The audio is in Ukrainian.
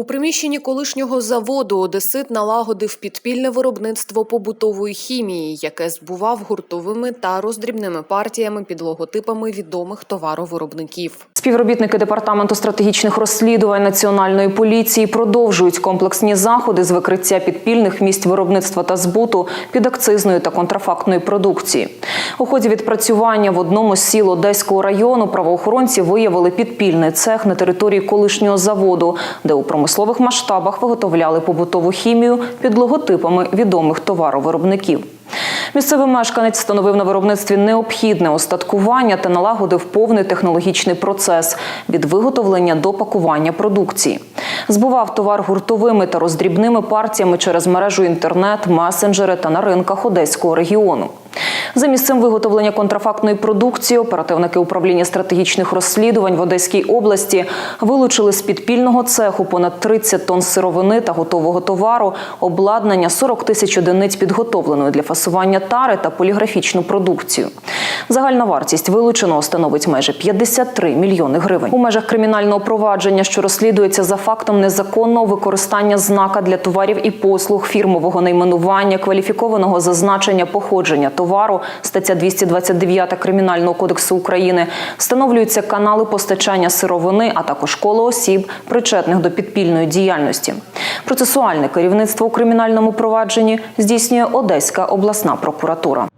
У приміщенні колишнього заводу Одесит налагодив підпільне виробництво побутової хімії, яке збував гуртовими та роздрібними партіями під логотипами відомих товаровиробників. Співробітники департаменту стратегічних розслідувань національної поліції продовжують комплексні заходи з викриття підпільних місць виробництва та збуту підакцизної та контрафактної продукції. У ході відпрацювання в одному з сіл Одеського району правоохоронці виявили підпільний цех на території колишнього заводу, де у промислових масштабах виготовляли побутову хімію під логотипами відомих товаровиробників. Місцевий мешканець встановив на виробництві необхідне остаткування та налагодив повний технологічний процес від виготовлення до пакування продукції. Збував товар гуртовими та роздрібними партіями через мережу інтернет, месенджери та на ринках Одеського регіону. За місцем виготовлення контрафактної продукції оперативники управління стратегічних розслідувань в Одеській області вилучили з підпільного цеху понад 30 тонн сировини та готового товару, обладнання 40 тисяч одиниць підготовленої для фасування тари та поліграфічну продукцію. Загальна вартість вилученого становить майже 53 мільйони гривень. У межах кримінального провадження, що розслідується за фактом незаконного використання знака для товарів і послуг фірмового найменування, кваліфікованого зазначення походження товару, стаття 229 Кримінального кодексу України, встановлюються канали постачання сировини, а також коло осіб, причетних до підпільної діяльності. Процесуальне керівництво у кримінальному провадженні здійснює Одеська обласна прокуратура.